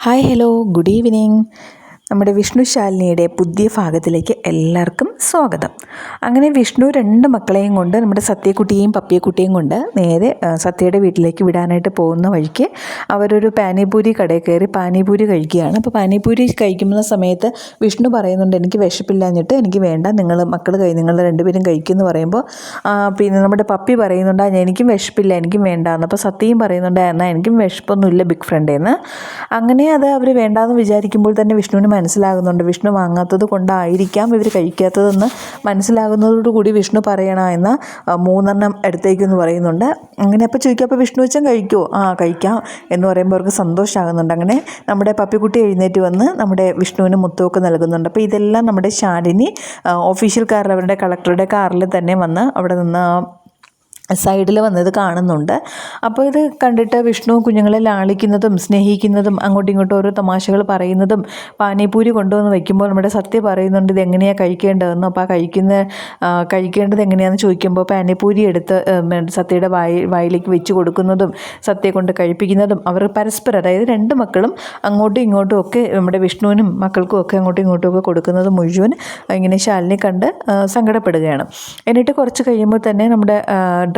Hi hello good evening നമ്മുടെ വിഷ്ണു ശാലിനിയുടെ പുതിയ ഭാഗത്തിലേക്ക് എല്ലാവർക്കും സ്വാഗതം. അങ്ങനെ വിഷ്ണു രണ്ട് മക്കളെയും കൊണ്ട് നമ്മുടെ സത്യക്കുട്ടിയെയും പപ്പിയക്കുട്ടിയും കൊണ്ട് നേരെ സത്യയുടെ വീട്ടിലേക്ക് വിടാനായിട്ട് പോകുന്ന വഴിക്ക് അവരൊരു പാനിപൂരി കടയിൽ കയറി പാനിപൂരി കഴിക്കുകയാണ്. അപ്പോൾ പാനിപൂരി കഴിക്കുന്ന സമയത്ത് വിഷ്ണു പറയുന്നുണ്ട് എനിക്ക് വിശപ്പില്ലാഞ്ഞിട്ട് എനിക്ക് വേണ്ട നിങ്ങൾ മക്കൾ കൈ നിങ്ങൾ രണ്ടുപേരും കഴിക്കുമെന്ന് പറയുമ്പോൾ പിന്നെ നമ്മുടെ പപ്പി പറയുന്നുണ്ട് എനിക്കും വിശപ്പില്ല എനിക്കും വേണ്ട എന്ന് അപ്പോൾ സത്യയും പറയുന്നുണ്ട് എന്നാൽ എനിക്കും വിശപ്പൊന്നുമില്ല ബിഗ് ഫ്രണ്ടേന്ന് അങ്ങനെ അത് അവർ വേണ്ടാന്ന് വിചാരിക്കുമ്പോൾ തന്നെ വിഷ്ണുവിന് മനസ്സിലാകുന്നുണ്ട്. വിഷ്ണു വാങ്ങാത്തത് കൊണ്ടായിരിക്കാം ഇവർ കഴിക്കാത്തതെന്ന് മനസ്സിലാകുന്നതോടുകൂടി വിഷ്ണു പറയണ എന്ന മൂന്നെണ്ണം എടുത്തേക്കെന്ന് പറയുന്നുണ്ട്. അങ്ങനെ അപ്പോൾ ചോദിക്കുക അപ്പോൾ വിഷ്ണു വെച്ചാൽ കഴിക്കുമോ ആ കഴിക്കാം. എന്ന് പറയുമ്പോൾ അവർക്ക് സന്തോഷമാകുന്നുണ്ട് അങ്ങനെ നമ്മുടെ പപ്പിക്കുട്ടി എഴുന്നേറ്റ് വന്ന് നമ്മുടെ വിഷ്ണുവിന് മുത്തമൊക്കെ നൽകുന്നുണ്ട്. അപ്പോൾ ഇതെല്ലാം നമ്മുടെ ശാലിനി ഓഫീഷ്യൽ കാറിൽ അവരുടെ കളക്ടറുടെ കാറിൽ തന്നെ വന്ന് അവിടെ നിന്ന് സൈഡിൽ വന്നത് കാണുന്നുണ്ട്. അപ്പോൾ ഇത് കണ്ടിട്ട് വിഷ്ണു കുഞ്ഞുങ്ങളെ ലാളിക്കുന്നതും സ്നേഹിക്കുന്നതും അങ്ങോട്ടും ഇങ്ങോട്ടും ഓരോ തമാശകൾ പറയുന്നതും പാനിപൂരി കൊണ്ടുവന്ന് വയ്ക്കുമ്പോൾ നമ്മുടെ സത്യ പറയുന്നുണ്ട് ഇത് എങ്ങനെയാണ് കഴിക്കേണ്ടതെന്ന്. അപ്പോൾ ആ കഴിക്കുന്ന കഴിക്കേണ്ടത് എങ്ങനെയാണെന്ന് ചോദിക്കുമ്പോൾ പാനിപൂരി എടുത്ത് സത്യയുടെ വായി വായിലേക്ക് വെച്ച് കൊടുക്കുന്നതും സത്യയെ കൊണ്ട് കഴിപ്പിക്കുന്നതും അവർ പരസ്പരം അതായത് രണ്ട് മക്കളും അങ്ങോട്ടും ഇങ്ങോട്ടും ഒക്കെ നമ്മുടെ വിഷ്ണുവിനും മക്കൾക്കും ഒക്കെ അങ്ങോട്ടും ഇങ്ങോട്ടും ഒക്കെ കൊടുക്കുന്നത് മുഴുവൻ ഇങ്ങനെ ശാലിനെ കണ്ട് സങ്കടപ്പെടുകയാണ്. എന്നിട്ട് കുറച്ച് കഴിയുമ്പോൾ തന്നെ നമ്മുടെ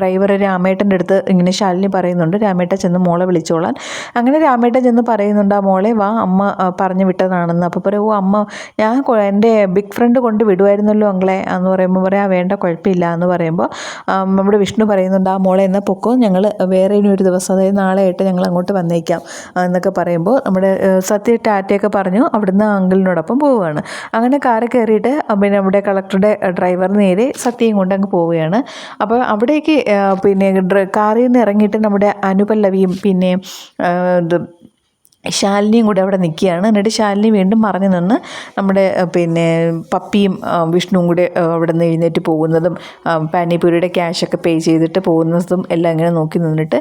ഡ്രൈവർ രാമേട്ടന്റെ അടുത്ത് ഇങ്ങനെ ശാലിനി പറയുന്നുണ്ട് രാമേട്ട ചെന്ന് മോളെ വിളിച്ചോളാൻ. അങ്ങനെ രാമേട്ട ചെന്ന് പറയുന്നുണ്ട് ആ മോളെ വാ അമ്മ പറഞ്ഞു വിട്ടതാണെന്ന്. അപ്പോൾ പറയും ഓ അമ്മ ഞാൻ എന്റെ ബിഗ് ഫ്രണ്ട് കൊണ്ട് വിടുമായിരുന്നല്ലോ അങ്ങളെ എന്ന് പറയുമ്പോൾ പറയാം "ആ, വേണ്ട കുഴപ്പമില്ല. എന്ന് പറയുമ്പോൾ നമ്മുടെ വിഷ്ണു പറയുന്നുണ്ട് ആ മോളെ എന്നാൽ പൊക്കോ ഞങ്ങൾ വേറെ ഇനി ഒരു ദിവസം അതായത് നാളെ ആയിട്ട് ഞങ്ങൾ അങ്ങോട്ട് വന്നേക്കാം. എന്നൊക്കെ പറയുമ്പോൾ നമ്മുടെ സത്യ ടാറ്റയൊക്കെ പറഞ്ഞു അവിടുന്ന് അങ്കിളിനോടൊപ്പം പോവുകയാണ്. അങ്ങനെ കാറ് കയറിയിട്ട് പിന്നെ നമ്മുടെ കളക്ടറുടെ ഡ്രൈവർ നേരെ സത്യയും കൊണ്ട് അങ്ങ് പോവുകയാണ്. അപ്പോൾ അവിടേക്ക് പിന്നെ കാറിൽ നിന്ന് ഇറങ്ങിയിട്ട് നമ്മുടെ അനുപല്ലവിയും പിന്നെ ഇത് ശാലിനിയും കൂടെ അവിടെ നിൽക്കുകയാണ്. എന്നിട്ട് ശാലിനി വീണ്ടും മറഞ്ഞു നിന്ന് നമ്മുടെ പിന്നെ പപ്പിയും വിഷ്ണുവും കൂടെ അവിടെ നിന്ന് എഴുന്നേറ്റ് പോകുന്നതും പാനിപ്പൂരിയുടെ ക്യാഷൊക്കെ പേ ചെയ്തിട്ട് പോകുന്നതും എല്ലാം ഇങ്ങനെ നോക്കി നിന്നിട്ട്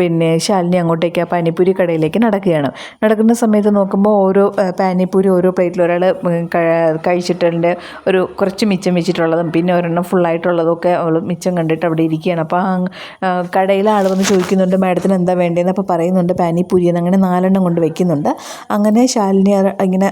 പിന്നെ ശാലിനി അങ്ങോട്ടേക്ക് ആ പാനിപ്പൂരി കടയിലേക്ക് നടക്കുകയാണ്. നടക്കുന്ന സമയത്ത് നോക്കുമ്പോൾ ഓരോ പാനിപ്പൂരി ഓരോ പ്ലേറ്റിൽ ഒരാൾ കഴിച്ചിട്ടുണ്ട്. ഒരു കുറച്ച് മിച്ചം വെച്ചിട്ടുള്ളതും പിന്നെ ഒരെണ്ണം ഫുള്ളായിട്ടുള്ളതും ഒക്കെ അവൾ മിച്ചം കണ്ടിട്ട് അവിടെ ഇരിക്കുകയാണ്. അപ്പോൾ കടയിലെ ആൾ വന്ന് ചോദിക്കുന്നുണ്ട് മാഡത്തിന് എന്താ വേണ്ടതെന്ന്? അപ്പോൾ പറയുന്നുണ്ട് പാനിപ്പൂരി എന്ന് അങ്ങനെ നാലെണ്ണം കൊണ്ട് വെക്കുന്നുണ്ട്. അങ്ങനെ ശാലിനി ഇങ്ങനെ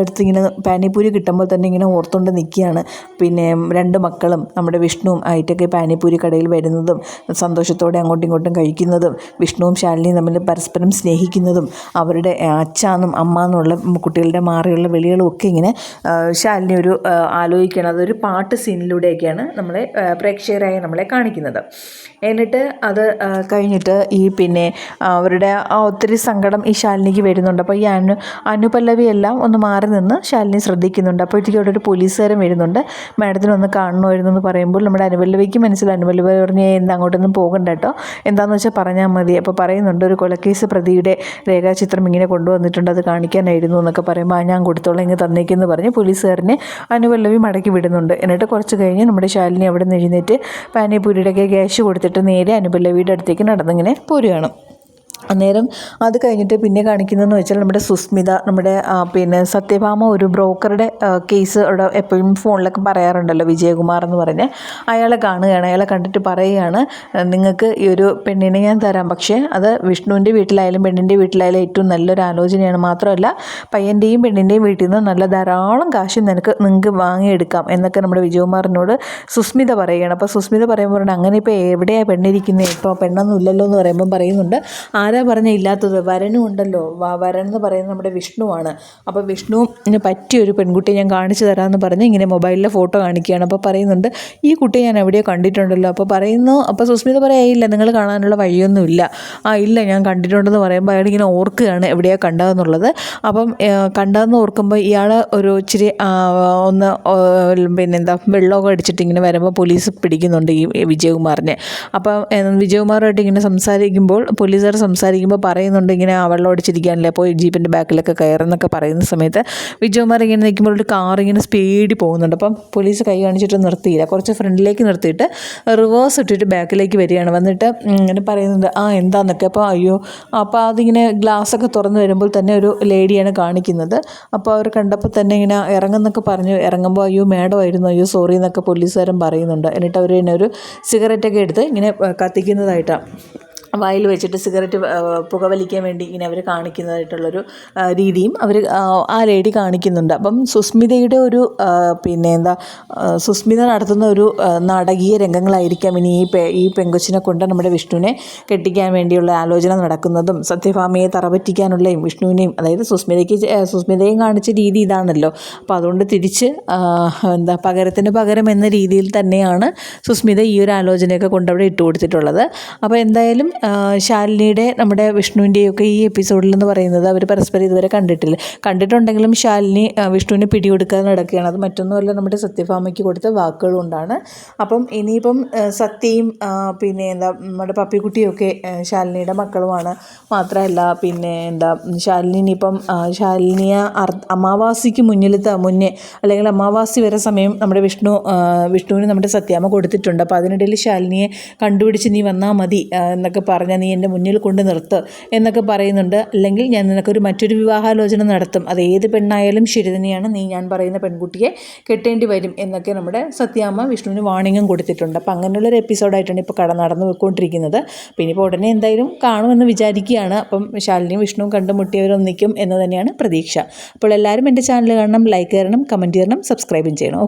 അടുത്ത് ഇങ്ങനെ പാനിപ്പൂരി കിട്ടുമ്പോൾ തന്നെ ഇങ്ങനെ ഓർത്തുകൊണ്ട് നിൽക്കുകയാണ്. പിന്നെ രണ്ട് മക്കളും നമ്മുടെ വിഷ്ണുവും ആയിട്ടൊക്കെ പാനിപ്പൂരി കടയിൽ വരുന്നതും സന്തോഷത്തോടെ അങ്ങോട്ടും ഇങ്ങോട്ടും കഴിക്കുന്നതും വിഷ്ണുവും ശാലിനിയും തമ്മിൽ പരസ്പരം സ്നേഹിക്കുന്നതും അവരുടെ അച്ഛാന്നും അമ്മ എന്നുള്ള കുട്ടികളുടെ മാറിയുള്ള വിളികളും ഒക്കെ ഇങ്ങനെ ശാലിനി ഒരു ആലോചിക്കണം അതൊരു പാട്ട് സീനിലൂടെയൊക്കെയാണ് നമ്മളെ പ്രേക്ഷകരായി നമ്മളെ കാണിക്കുന്നത്. എന്നിട്ട് അത് കഴിഞ്ഞിട്ട് ഈ പിന്നെ അവരുടെ ഒത്തിരി സങ്കടം ഈ ശാലിനിക്ക് വരുന്നുണ്ട്. അപ്പോൾ ഈ അനു അനുപല്ലവി എല്ലാം ഒന്ന് മാറി നിന്ന് ശാലിനി ശ്രദ്ധിക്കുന്നുണ്ട്. അപ്പോഴത്തേക്കും അവിടെ ഒരു പോലീസുകാരൻ വരുന്നുണ്ട്. മാഡത്തിനൊന്ന് കാണണമായിരുന്നു എന്ന് പറയുമ്പോൾ നമ്മുടെ അനുപല്ലവിക്ക് മനസ്സിലായി. അനുപല്ലവി പറഞ്ഞ് എന്താ അങ്ങോട്ടൊന്നും പോകണ്ട കേട്ടോ. എന്താണെന്ന് വെച്ചാൽ പറഞ്ഞാൽ മതി. അപ്പോൾ പറയുന്നുണ്ട് ഒരു കൊലക്കേസ് പ്രതിയുടെ രേഖാചിത്രം ഇങ്ങനെ കൊണ്ടുവന്നിട്ടുണ്ട്. അത് കാണിക്കാനായിരുന്നു എന്നൊക്കെ പറയുമ്പോൾ ഞാൻ കൊടുത്തോളാം ഇങ്ങ് തന്നേക്കെന്ന് പറഞ്ഞ് പോലീസുകാരനെ അനുപല്ലവി മടക്കി വിടുന്നുണ്ട്. എന്നിട്ട് കുറച്ച് കഴിഞ്ഞ് നമ്മുടെ ശാലിനി അവിടെ നിന്ന് എഴുന്നേറ്റ് പാനിപ്പൂരിയുടെയൊക്കെ ക്യാഷ് കൊടുത്തിട്ട് നേരെ അനുപല്ലവിയുടെ അടുത്തേക്ക് നടന്നിങ്ങനെ പോരുകയാണ്. അന്നേരം അത് കഴിഞ്ഞിട്ട് പിന്നെ കാണിക്കുന്നതെന്ന് വെച്ചാൽ നമ്മുടെ സുസ്മിത നമ്മുടെ പിന്നെ സത്യഭാമ ഒരു ബ്രോക്കറുടെ കേസ് അവിടെ എപ്പോഴും ഫോണിലൊക്കെ പറയാറുണ്ടല്ലോ വിജയകുമാർ എന്ന് പറഞ്ഞ്. അയാളെ കാണുകയാണ് അയാളെ കണ്ടിട്ട് പറയുകയാണ് നിങ്ങൾക്ക് ഈ ഒരു പെണ്ണിനെ ഞാൻ തരാം പക്ഷേ അത് വിഷ്ണുവിന്റെ വീട്ടിലായാലും പെണ്ണിന്റെ വീട്ടിലായാലും ഏറ്റവും നല്ലൊരു ആലോചനയാണ്. മാത്രമല്ല പയ്യന്റെയും പെണ്ണിന്റെയും വീട്ടിൽ നിന്ന് നല്ല ധാരാളം കാശ് നിനക്ക് നിങ്ങൾക്ക് വാങ്ങിയെടുക്കാം എന്നൊക്കെ നമ്മുടെ വിജയകുമാറിനോട് സുസ്മിത പറയുകയാണ്. അപ്പോൾ സുസ്മിത പറയുമ്പോൾ അങ്ങനെ ഇപ്പോൾ എവിടെയാണ് പെണ്ണിരിക്കുന്നത്? ഇപ്പോൾ പെണ്ണൊന്നും ഇല്ലല്ലോ എന്ന് പറയുമ്പോൾ പറയുന്നുണ്ട് ആരാ പറഞ്ഞ ഇല്ലാത്തത് വരനും ഉണ്ടല്ലോ. വരൻ എന്ന് പറയുന്നത് നമ്മുടെ വിഷ്ണുവാണ്. അപ്പോൾ വിഷ്ണുവിന് പറ്റിയൊരു പെൺകുട്ടിയെ ഞാൻ കാണിച്ചു തരാമെന്ന് പറഞ്ഞ് ഇങ്ങനെ മൊബൈലിലെ ഫോട്ടോ കാണിക്കുകയാണ്. അപ്പോൾ പറയുന്നുണ്ട് ഈ കുട്ടിയെ ഞാൻ എവിടെയോ കണ്ടിട്ടുണ്ടല്ലോ. അപ്പോൾ പറയുന്നു അപ്പോൾ സുസ്മിത പറയാ ഇല്ല നിങ്ങൾ കാണാനുള്ള വഴിയൊന്നുമില്ല ആ ഇല്ല ഞാൻ കണ്ടിട്ടുണ്ടെന്ന് പറയുമ്പോൾ അയാൾ ഇങ്ങനെ ഓർക്കുകയാണ് എവിടെയാ കണ്ടതെന്നുള്ളത്. അപ്പം കണ്ടതെന്ന് ഓർക്കുമ്പോൾ ഇയാൾ ഒരു ഇച്ചിരി ഒന്ന് പിന്നെന്താ വെള്ളമൊക്കെ അടിച്ചിട്ട് ഇങ്ങനെ വരുമ്പോൾ പോലീസ് പിടിക്കുന്നുണ്ട് ഈ വിജയകുമാറിനെ. അപ്പം വിജയകുമാറുമായിട്ട് ഇങ്ങനെ സംസാരിക്കുമ്പോൾ പോലീസുകാർ സംസാരിക്കുമ്പോൾ പറയുന്നുണ്ട് ഇങ്ങനെ ആ വെള്ളം അടിച്ചിരിക്കാനല്ലേ പോയി ജീപ്പിന്റെ ബാക്കിലൊക്കെ കയറുന്നൊക്കെ പറയുന്ന സമയത്ത് വിജയകുമാർ ഇങ്ങനെ നിൽക്കുമ്പോൾ ഒരു കാർ ഇങ്ങനെ സ്പീഡിൽ പോകുന്നുണ്ട്. അപ്പം പോലീസ് കൈ കാണിച്ചിട്ട് നിർത്തിയില്ല. കുറച്ച് ഫ്രണ്ടിലേക്ക് നിർത്തിയിട്ട് റിവേഴ്സ് ഇട്ടിട്ട് ബാക്കിലേക്ക് വരികയാണ്. വന്നിട്ട് ഇങ്ങനെ പറയുന്നുണ്ട് ആ എന്താന്നൊക്കെ? അപ്പോൾ അയ്യോ അപ്പോൾ അതിങ്ങനെ ഗ്ലാസ്സൊക്കെ തുറന്ന് വരുമ്പോൾ തന്നെ ഒരു ലേഡിയാണ് കാണിക്കുന്നത്. അപ്പോൾ അവർ കണ്ടപ്പോൾ തന്നെ ഇങ്ങനെ ഇറങ്ങുന്നൊക്കെ പറഞ്ഞു. ഇറങ്ങുമ്പോൾ അയ്യോ മേഡം ആയിരുന്നു. അയ്യോ സോറി എന്നൊക്കെ പോലീസുകാരൻ പറയുന്നുണ്ട്. എന്നിട്ട് അവർ തന്നെ ഒരു സിഗരറ്റൊക്കെ എടുത്ത് ഇങ്ങനെ കത്തിക്കുന്നതായിട്ടാണ്. വായിൽ വെച്ചിട്ട് സിഗരറ്റ് പുകവലിക്കാൻ വേണ്ടി ഇങ്ങനെ അവർ കാണിക്കുന്നതായിട്ടുള്ളൊരു രീതിയും അവർ ആ ലേഡി കാണിക്കുന്നുണ്ട്. അപ്പം സുസ്മിതയുടെ ഒരു പിന്നെ എന്താ സുസ്മിത നടത്തുന്ന ഒരു നാടകീയ രംഗങ്ങളായിരിക്കാം ഇനി ഈ ഈ പെങ്കൊച്ചിനെ കൊണ്ട് നമ്മുടെ വിഷ്ണുവിനെ കെട്ടിക്കാൻ വേണ്ടിയുള്ള ആലോചന നടക്കുന്നതും സത്യഭാമയെ തറപറ്റിക്കാനുള്ളയും വിഷ്ണുവിനെയും അതായത് സുസ്മിതയ്ക്ക് സുസ്മിതയും കാണിച്ച രീതി ഇതാണല്ലോ. അപ്പോൾ അതുകൊണ്ട് തിരിച്ച് എന്താ പകരത്തിന് പകരം എന്ന രീതിയിൽ തന്നെയാണ് സുസ്മിത ഈ ഒരു ആലോചനയൊക്കെ കൊണ്ടവിടെ ഇട്ട് കൊടുത്തിട്ടുള്ളത് അപ്പോൾ എന്തായാലും ശാലിനിയുടെ നമ്മുടെ വിഷ്ണുവിന്റെയൊക്കെ ഈ എപ്പിസോഡിൽ എന്ന് പറയുന്നത് അവർ പരസ്പരം ഇതുവരെ കണ്ടിട്ടില്ല. കണ്ടിട്ടുണ്ടെങ്കിലും ശാലിനി വിഷ്ണുവിനെ പിടികൊടുക്കാതെ നടക്കുകയാണ്. അത് മറ്റൊന്നുമല്ല നമ്മുടെ സത്യഭാമയ്ക്ക് കൊടുത്ത വാക്കുകൾ കൊണ്ടാണ്. അപ്പം ഇനിയിപ്പം സത്യയും പിന്നെ എന്താ നമ്മുടെ പപ്പിക്കുട്ടിയൊക്കെ ശാലിനിയുടെ മക്കളുമാണ്. മാത്രമല്ല പിന്നെ എന്താ ശാലിനി ഇനിയിപ്പം ശാലിനിയ അമാവാസിക്ക് മുന്നിൽ ത- മുന്നേ അല്ലെങ്കിൽ അമാവാസി വരെ സമയം നമ്മുടെ വിഷ്ണു വിഷ്ണുവിന് നമ്മുടെ സത്യാമ്മ കൊടുത്തിട്ടുണ്ട്. അപ്പോൾ അതിനിടയിൽ ശാലിനിയെ കണ്ടുപിടിച്ച് നീ വന്നാൽ മതി എന്നൊക്കെ പറഞ്ഞാൽ നീ എന്റെ മുന്നിൽ കൊണ്ട് നിർത്ത് എന്നൊക്കെ പറയുന്നുണ്ട്. അല്ലെങ്കിൽ ഞാൻ നിനക്കൊരു മറ്റൊരു വിവാഹാലോചന നടത്തും. അത് ഏത് പെണ്ണായാലും ശരി തന്നെയാണ് നീ ഞാൻ പറയുന്ന പെൺകുട്ടിയെ കെട്ടേണ്ടി വരും എന്നൊക്കെ നമ്മുടെ സത്യാമ്മ വിഷ്ണുവിന് വാണിംഗും കൊടുത്തിട്ടുണ്ട്. അപ്പം അങ്ങനെയുള്ളൊരു എപ്പിസോഡായിട്ടാണ് ഇപ്പോൾ കട നടന്നു പോയിക്കൊണ്ടിരിക്കുന്നത്. പിന്നെ ഇപ്പോൾ ഉടനെ എന്തായാലും കാണുമെന്ന് വിചാരിക്കുകയാണ്. അപ്പം ശാലിനിയും വിഷ്ണുവും കണ്ടുമുട്ടിയവരൊന്നിക്കും എന്ന് തന്നെയാണ് പ്രതീക്ഷ. അപ്പോൾ എല്ലാവരും എന്റെ ചാനൽ കാണണം ലൈക്ക് ചെയ്യണം കമന്റ് ചെയ്യണം സബ്സ്ക്രൈബും ചെയ്യണം.